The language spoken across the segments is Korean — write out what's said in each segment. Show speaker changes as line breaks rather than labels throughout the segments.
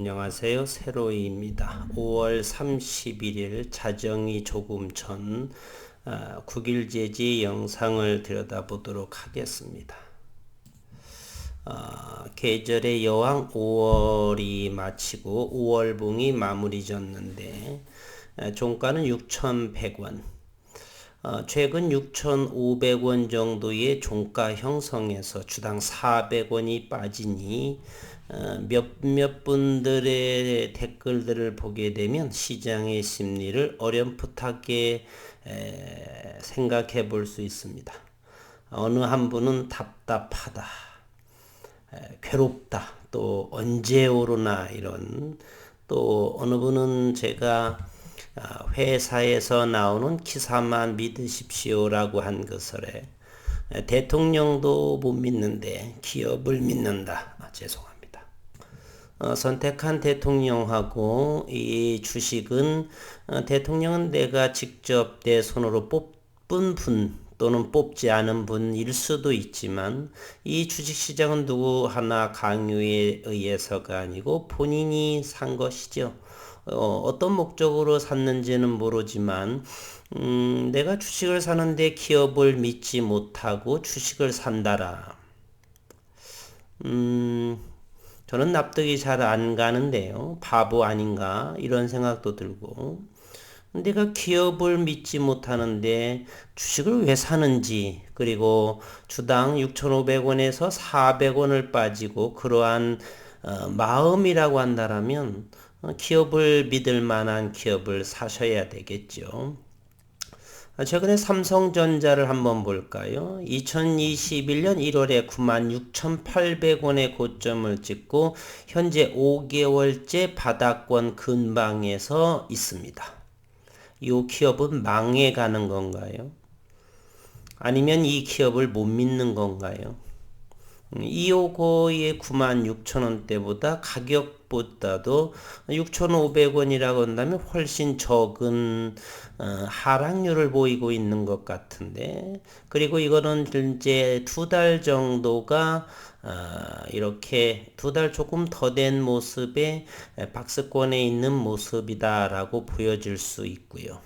안녕하세요. 세로이입니다. 5월 31일 자정이 조금 전 어, 국일제지 영상을 들여다보도록 하겠습니다. 어, 계절의 여왕 5월이 마치고 5월봉이 마무리 졌는데 어, 종가는 6,100원 어, 최근 6,500원 정도의 종가 형성에서 주당 400원이 빠지니 어, 몇몇 분들의 댓글들을 보게 되면 시장의 심리를 어렴풋하게 에, 생각해 볼 수 있습니다. 어느 한 분은 답답하다, 에, 괴롭다, 또 언제 오르나 이런 또 어느 분은 제가 아, 회사에서 나오는 기사만 믿으십시오라고 한 것을 대통령도 못 믿는데 기업을 믿는다. 아, 죄송합니다. 어, 선택한 대통령하고 이 주식은 어, 대통령은 내가 직접 내 손으로 뽑은 분 또는 뽑지 않은 분일 수도 있지만 이 주식시장은 누구 하나 강요에 의해서가 아니고 본인이 산 것이죠. 어, 떤 목적으로 샀는지는 모르지만 음, 내가 주식을 사는데 기업을 믿지 못하고 주식을 산다라. 음, 저는 납득이 잘 안 가는데요. 바보 아닌가 이런 생각도 들고 내가 기업을 믿지 못하는데 주식을 왜 사는지 그리고 주당 6,500원에서 400원을 빠지고 그러한 어, 마음이라고 한다라면 어, 기업을 믿을 만한 기업을 사셔야 되겠죠. 아, 최근에 삼성전자를 한번 볼까요? 2021년 1월에 96,800원의 고점을 찍고 현재 5개월째 바닥권 근방에서 있습니다. 이 기업은 망해가는 건가요? 아니면 이 기업을 못 믿는 건가요? 이오고의 96,000원대보다 가격 보다도 6,500원이라고 한다면 훨씬 적은 어, 하락률을 보이고 있는 것 같은데 그리고 이거는 이제 두 달 정도가 어, 이렇게 두 달 조금 더 된 모습의 박스권에 있는 모습이다라고 보여질 수 있고요.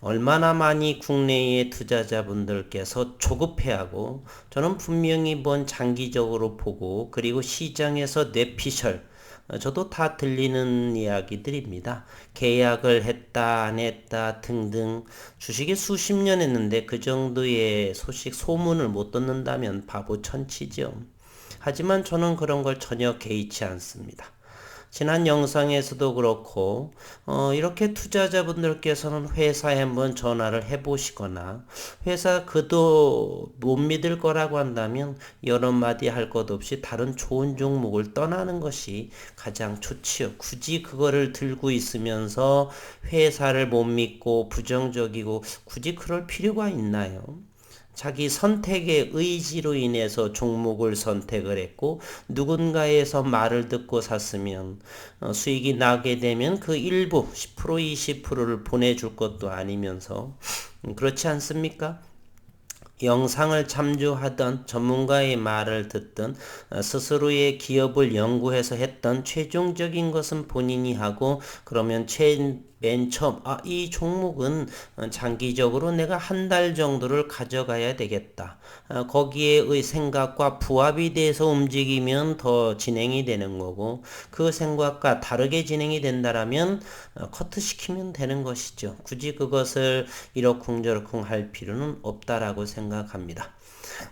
얼마나 많이 국내의 투자자분들께서 조급해하고 저는 분명히 뭔 장기적으로 보고 그리고 시장에서 뇌피셜 어, 저도 다 들리는 이야기들입니다. 계약을 했다, 안 했다 등등 주식이 수십 년 했는데 그 정도의 소식, 소문을 못 듣는다면 바보 천치죠. 하지만 저는 그런 걸 전혀 개의치 않습니다. 지난 영상에서도 그렇고 어, 이렇게 투자자분들께서는 회사에 한번 전화를 해보시거나 회사 그도 못 믿을 거라고 한다면 여러 마디 할 것 없이 다른 좋은 종목을 떠나는 것이 가장 좋지요. 굳이 그거를 들고 있으면서 회사를 못 믿고 부정적이고 굳이 그럴 필요가 있나요? 자기 선택의 의지로 인해서 종목을 선택을 했고 누군가에서 말을 듣고 샀으면 어, 수익이 나게 되면 그 일부 10% 20%를 보내줄 것도 아니면서 음, 그렇지 않습니까? 영상을 참조하던 전문가의 말을 듣던 어, 스스로의 기업을 연구해서 했던 최종적인 것은 본인이 하고 그러면 최 맨 처음 아, 이 종목은 장기적으로 내가 한 달 정도를 가져가야 되겠다. 아, 거기에의 생각과 부합이 돼서 움직이면 더 진행이 되는 거고 그 생각과 다르게 진행이 된다라면 어, 커트 시키면 되는 것이죠. 굳이 그것을 이러쿵저러쿵 할 필요는 없다라고 생각합니다.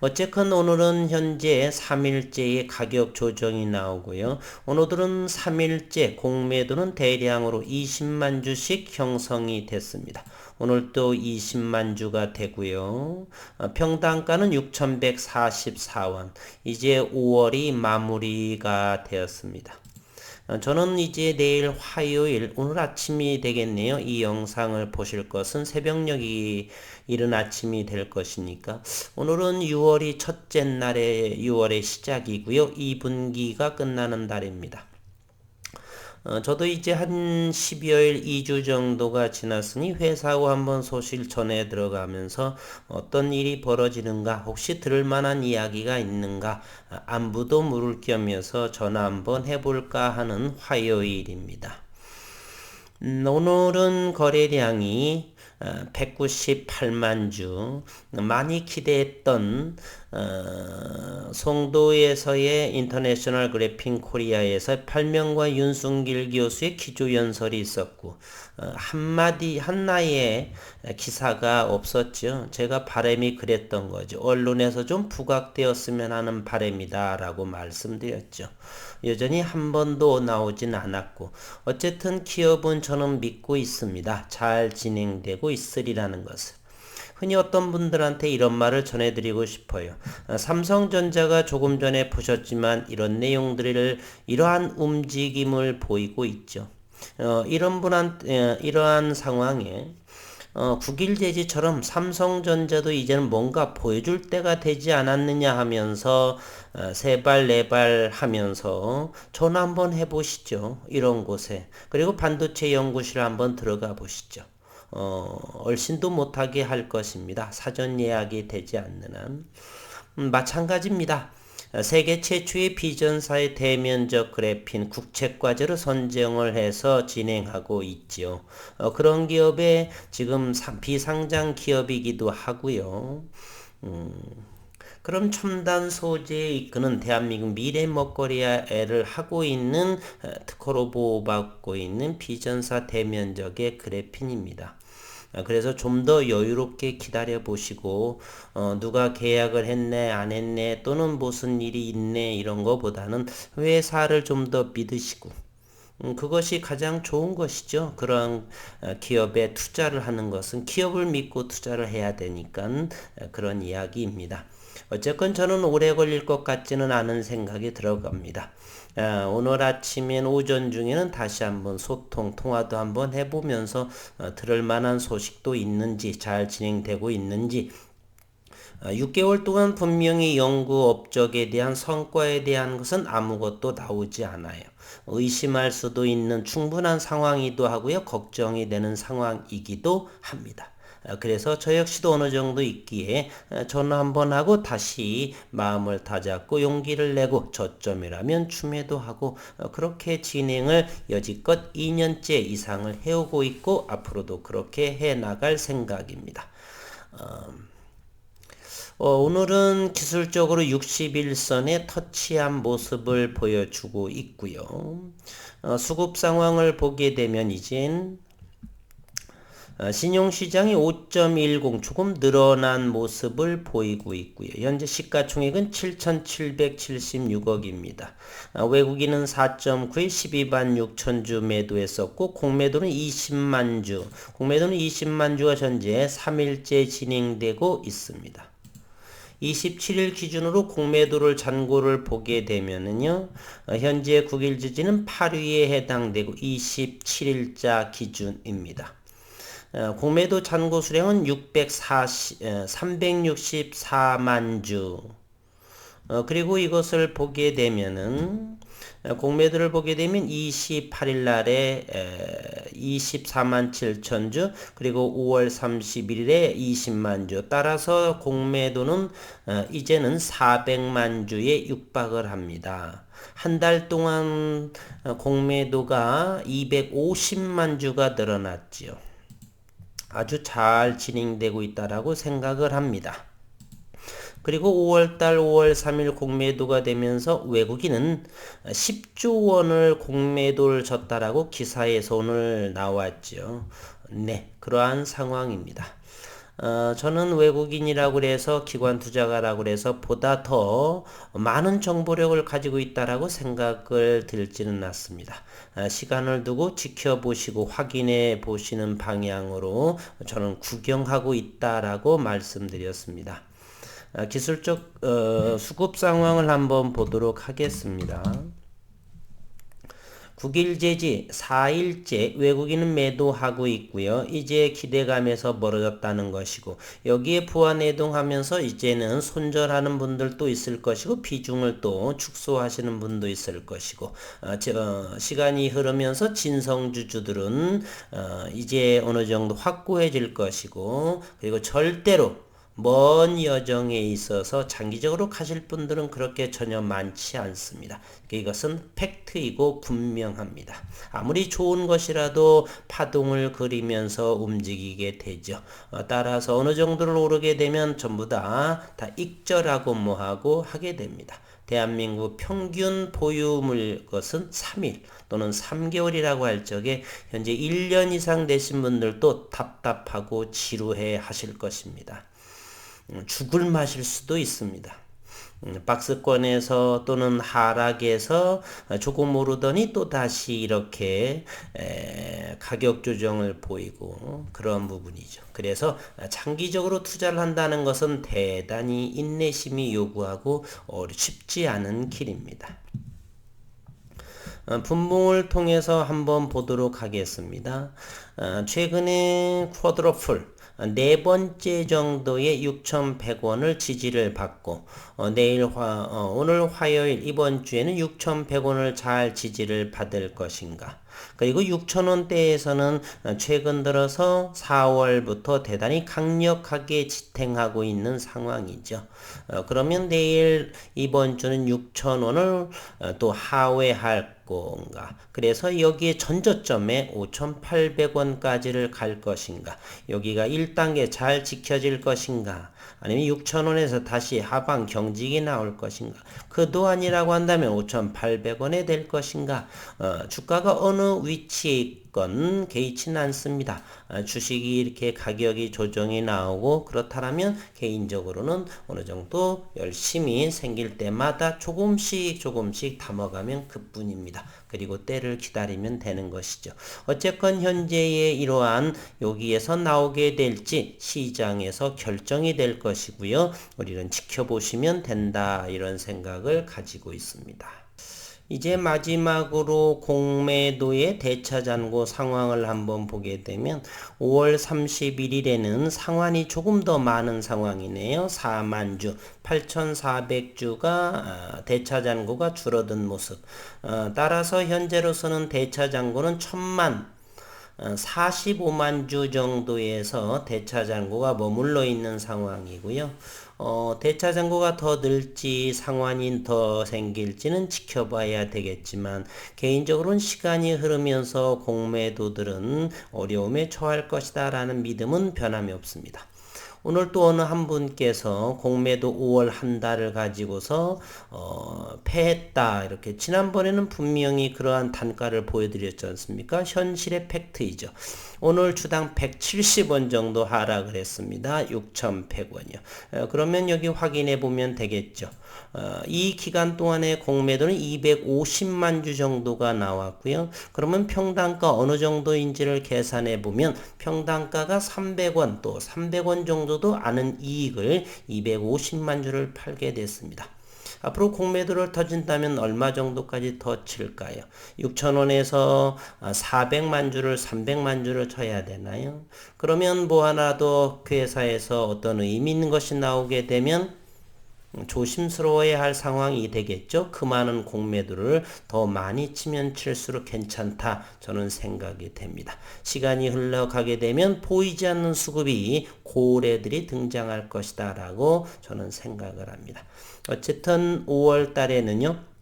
어쨌건 오늘은 현재 3일째의 가격 조정이 나오고요. 오늘들은 3일째 공매도는 대량으로 20만 주씩 형성이 됐습니다. 오늘 또 20만 주가 되고요. 어, 평당가는 6,144원. 이제 5월이 마무리가 되었습니다. 어, 저는 이제 내일 화요일 오늘 아침이 되겠네요. 이 영상을 보실 것은 새벽녘이 이른 아침이 될 것이니까 오늘은 6월이 첫째 날의 6월의 시작이고요. 2분기가 끝나는 달입니다. 어, 저도 이제 한 12여일, 2주 정도가 지났으니 회사하고 한번 소식 전해 들어가면서 어떤 일이 벌어지는가, 혹시 들을 만한 이야기가 있는가, 아, 안부도 물을 겸해서 전화 한번 해볼까 하는 화요일입니다. 음, 오늘은 거래량이 198만 주 많이 기대했던 어, 송도에서의 인터내셔널 그래핑 코리아에서 팔명과 윤승길 교수의 기조연설이 있었고 어, 한마디 한나의 기사가 없었죠. 제가 바람이 그랬던 거죠. 언론에서 좀 부각되었으면 하는 바람이다라고 말씀드렸죠. 여전히 한 번도 나오진 않았고 어쨌든 기업은 저는 믿고 있습니다. 잘 진행되고 있으리라는 것을. 흔히 어떤 분들한테 이런 말을 전해드리고 싶어요. 어, 삼성전자가 조금 전에 보셨지만 이런 내용들을 이러한 움직임을 보이고 있죠. 어, 이런 분한 어, 이러한 상황에 어, 국일제지처럼 삼성전자도 이제는 뭔가 보여줄 때가 되지 않았느냐 하면서 어, 세발 네발 하면서 전화 한번 해보시죠. 이런 곳에 그리고 반도체 연구실 한번 들어가 보시죠. 어, 얼씬도 못하게 할 것입니다. 사전 예약이 되지 않는 한. 음, 마찬가지입니다. 세계 최초의 비전사의 대면적 그래핀 국책과제로 선정을 해서 진행하고 있죠. 어, 그런 기업에 지금 비상장 기업이기도 하고요. 음, 그럼 첨단 소재에 이끄는 대한민국 미래 먹거리를 하고 있는 어, 특허로 보호받고 있는 비전사 대면적의 그래핀입니다. 아, 그래서 좀 더 여유롭게 기다려 보시고 어, 누가 계약을 했네 안 했네 또는 무슨 일이 있네 이런 거보다는 회사를 좀 더 믿으시고 음, 그것이 가장 좋은 것이죠. 그런 어, 기업에 투자를 하는 것은 기업을 믿고 투자를 해야 되니까 어, 그런 이야기입니다. 어쨌건 저는 오래 걸릴 것 같지는 않은 생각이 들어갑니다. 아, 오늘 아침엔 오전 중에는 다시 한번 소통, 통화도 한번 해보면서 어, 들을 만한 소식도 있는지 잘 진행되고 있는지 6개월 아, 동안 분명히 연구 업적에 대한 성과에 대한 것은 아무것도 나오지 않아요. 의심할 수도 있는 충분한 상황이기도 하고요. 걱정이 되는 상황이기도 합니다. 어, 그래서 저 역시도 어느 정도 있기에 어, 전화 한번 하고 다시 마음을 다잡고 용기를 내고 저점이라면 추매도 하고 어, 그렇게 진행을 여지껏 2년째 이상을 해오고 있고 앞으로도 그렇게 해 나갈 생각입니다. 어, 오늘은 기술적으로 61선에 터치한 모습을 보여주고 있고요. 어, 수급 상황을 보게 되면 이젠 어, 신용시장이 5.10 조금 늘어난 모습을 보이고 있고요. 현재 시가총액은 7,776억입니다. 어, 외국인은 4.9에 12만 6천 주 매도했었고 공매도는 20만 주, 공매도는 20만 주가 현재 3일째 진행되고 있습니다. 27일 기준으로 공매도를 잔고를 보게 되면은요, 어, 현재 국일 지지는 8위에 해당되고 27일자 기준입니다. 어, 공매도 잔고 수량은 640, 364만 주. 어, 그리고 이것을 보게 되면은 어, 공매도를 보게 되면 28일 날에 24만 7천 주 그리고 5월 31일에 20만 주 따라서 공매도는 이제는 400만 주에 육박을 합니다. 한 달 동안 공매도가 250만 주가 늘어났지요. 아주 잘 진행되고 있다라고 생각을 합니다. 그리고 5월달 5월 3일 공매도가 되면서 외국인은 10조 원을 공매도를 줬다라고 기사에서 오늘 나왔죠. 네, 그러한 상황입니다. 어, 저는 외국인이라고 그래서 기관 투자가라고 그래서 보다 더 많은 정보력을 가지고 있다라고 생각을 들지는 않습니다. 어, 시간을 두고 지켜보시고 확인해 보시는 방향으로 저는 구경하고 있다라고 말씀드렸습니다. 어, 기술적 어, 수급 상황을 한번 보도록 하겠습니다. 국일제지 4일째 외국인은 매도하고 있고요. 이제 기대감에서 멀어졌다는 것이고 여기에 부안해동하면서 이제는 손절하는 분들도 있을 것이고 비중을 또 축소하시는 분도 있을 것이고 어, 저, 시간이 흐르면서 진성주주들은 어, 이제 어느 정도 확고해질 것이고 그리고 절대로 먼 여정에 있어서 장기적으로 가실 분들은 그렇게 전혀 많지 않습니다. 이것은 팩트이고 분명합니다. 아무리 좋은 것이라도 파동을 그리면서 움직이게 되죠. 어, 따라서 어느 정도를 오르게 되면 전부 다, 다 익절하고 뭐하고 하게 됩니다. 대한민국 평균 보유물 것은 3일 또는 3개월이라고 할 적에 현재 1년 이상 되신 분들도 답답하고 지루해 하실 것입니다. 음, 죽을 마실 수도 있습니다. 음, 박스권에서 또는 하락에서 조금 오르더니 또 다시 이렇게 가격 조정을 보이고 그런 부분이죠. 그래서 장기적으로 투자를 한다는 것은 대단히 인내심이 요구하고 쉽지 않은 길입니다. 어, 분봉을 통해서 한번 보도록 하겠습니다. 어, 최근에 쿼드러플 네 번째 정도의 6,100원을 지지를 받고 어, 내일 화 어, 오늘 화요일 이번 주에는 6,100원을 잘 지지를 받을 것인가? 그리고 6,000원대에서는 최근 들어서 4월부터 대단히 강력하게 지탱하고 있는 상황이죠. 어, 그러면 내일 이번 주는 6,000원을 어, 또 하회할 건가? 그래서 여기에 전저점에 5,800원까지를 갈 것인가? 여기가 1단계 잘 지켜질 것인가? 아니면 6,000원에서 다시 하방 경직이 나올 것인가? 그도 아니라고 한다면 5,800원에 될 것인가? 어, 주가가 어느 위치에 건 개의치는 않습니다. 아, 주식이 이렇게 가격이 조정이 나오고 그렇다면 개인적으로는 어느 정도 열심히 생길 때마다 조금씩 조금씩 담아가면 그뿐입니다. 그리고 때를 기다리면 되는 것이죠. 어쨌건 현재의 이러한 여기에서 나오게 될지 시장에서 결정이 될 것이고요. 우리는 지켜보시면 된다 이런 생각을 가지고 있습니다. 이제 마지막으로 공매도의 대차잔고 상황을 한번 보게 되면 5월 31일에는 상환이 조금 더 많은 상황이네요. 4만 주, 8,400주가 어, 대차잔고가 줄어든 모습. 어, 따라서 현재로서는 대차잔고는 1천만 45만 어, 주 정도에서 대차잔고가 머물러 있는 상황이고요. 어, 대차잔고가 더 늘지 상환이 더 생길지는 지켜봐야 되겠지만 개인적으로는 시간이 흐르면서 공매도들은 어려움에 처할 것이다 라는 믿음은 변함이 없습니다. 오늘 또 어느 한 분께서 공매도 5월 한 달을 가지고서 어, 패했다 이렇게 지난번에는 분명히 그러한 단가를 보여드렸지 않습니까? 현실의 팩트이죠. 오늘 주당 170원 정도 하락을 했습니다. 6,100원이요. 어, 그러면 여기 확인해 보면 되겠죠. 어, 이 기간 동안에 공매도는 250만 주 정도가 나왔고요. 그러면 평당가 어느 정도인지를 계산해 보면 평당가가 300원 또 300원 정도도 아는 이익을 250만 주를 팔게 됐습니다. 앞으로 공매도를 터진다면 얼마 정도까지 더 칠까요? 6천원에서 400만 주를 300만 주를 쳐야 되나요? 그러면 뭐 하나 더 회사에서 어떤 의미 있는 것이 나오게 되면 조심스러워야 할 상황이 되겠죠. 그 많은 공매도를 더 많이 치면 칠수록 괜찮다. 저는 생각이 됩니다. 시간이 흘러가게 되면 보이지 않는 수급이 고래들이 등장할 것이다. 라고 저는 생각을 합니다. 어쨌든 5월 달에는요.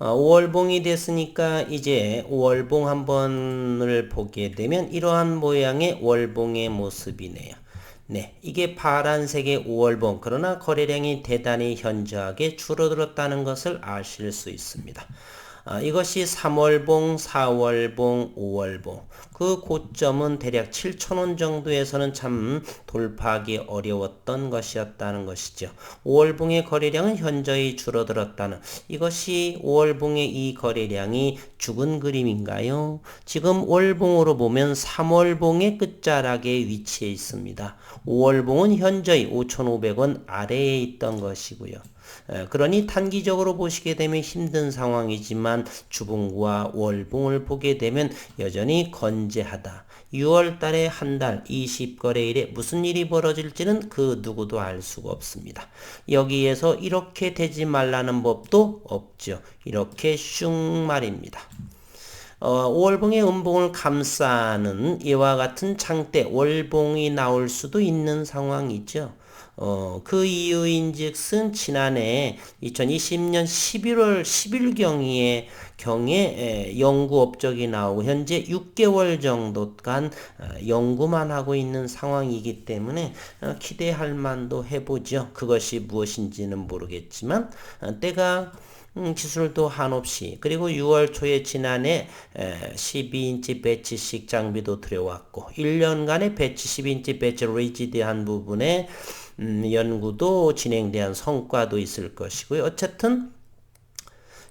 5월봉이 어, 됐으니까 이제 5월봉 한 번을 보게 되면 이러한 모양의 월봉의 모습이네요. 네, 이게 파란색의 5월봉 그러나 거래량이 대단히 현저하게 줄어들었다는 것을 아실 수 있습니다. 아, 이것이 3월봉, 4월봉, 5월봉. 그 고점은 대략 7천원 정도에서는 참 돌파하기 어려웠던 것이었다는 것이죠. 5월봉의 거래량은 현저히 줄어들었다는 이것이 5월봉의 이 거래량이 죽은 그림인가요? 지금 월봉으로 보면 3월봉의 끝자락에 위치해 있습니다. 5월봉은 현저히 5,500원 아래에 있던 것이고요. 에, 그러니 단기적으로 보시게 되면 힘든 상황이지만 주봉과 월봉을 보게 되면 여전히 건재하다. 6월 달에 한 달 20거래일에 무슨 일이 벌어질지는 그 누구도 알 수가 없습니다. 여기에서 이렇게 되지 말라는 법도 없죠. 이렇게 슝 말입니다. 어, 월봉의 음봉을 감싸는 이와 같은 장대 월봉이 나올 수도 있는 상황이죠. 어, 그 이유인즉슨 지난해 2020년 11월 10일경에 경에 연구 업적이 나오고 현재 6개월 정도간 어, 연구만 하고 있는 상황이기 때문에 어, 기대할 만도 해보죠. 그것이 무엇인지는 모르겠지만 어, 때가 음, 기술도 한없이 그리고 6월 초에 지난해 12인치 배치식 장비도 들여왔고 1년간의 배치 12인치 배치 리지드한 부분에 음, 연구도 진행된 성과도 있을 것이고요. 어쨌든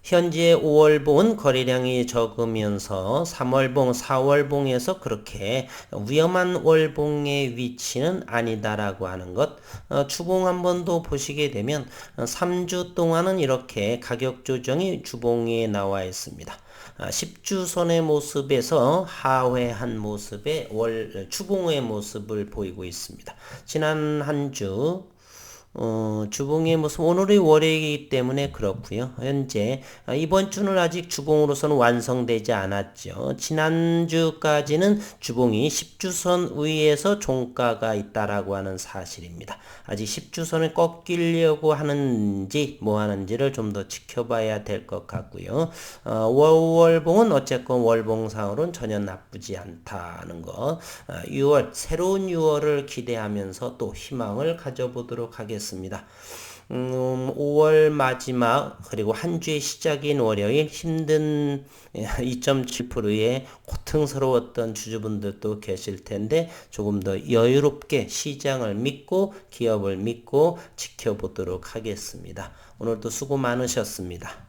현재 5월봉은 거래량이 적으면서 3월봉, 4월봉에서 그렇게 위험한 월봉의 위치는 아니다라고 하는 것. 어, 추봉 한 번 더 보시게 되면 3주 동안은 이렇게 가격 조정이 주봉에 나와 있습니다. 10주선의 아, 모습에서 하회한 모습의 월 추봉의 모습을 보이고 있습니다. 지난 한 주 어, 주봉의 모습 오늘이 월요일이기 때문에 그렇고요. 현재 아, 이번 주는 아직 주봉으로서는 완성되지 않았죠. 지난주까지는 주봉이 10주선 위에서 종가가 있다라고 하는 사실입니다. 아직 10주선을 꺾이려고 하는지 뭐 하는지를 좀 더 지켜봐야 될 것 같고요. 어, 월봉은 어쨌건 월봉상으로는 전혀 나쁘지 않다는 거. 어, 6월 새로운 6월을 기대하면서 또 희망을 가져보도록 하겠습니다. 있습니다. 음, 5월 마지막 그리고 한 주의 시작인 월요일 힘든 2.7%의 고통스러웠던 주주분들도 계실 텐데 조금 더 여유롭게 시장을 믿고 기업을 믿고 지켜보도록 하겠습니다. 오늘도 수고 많으셨습니다.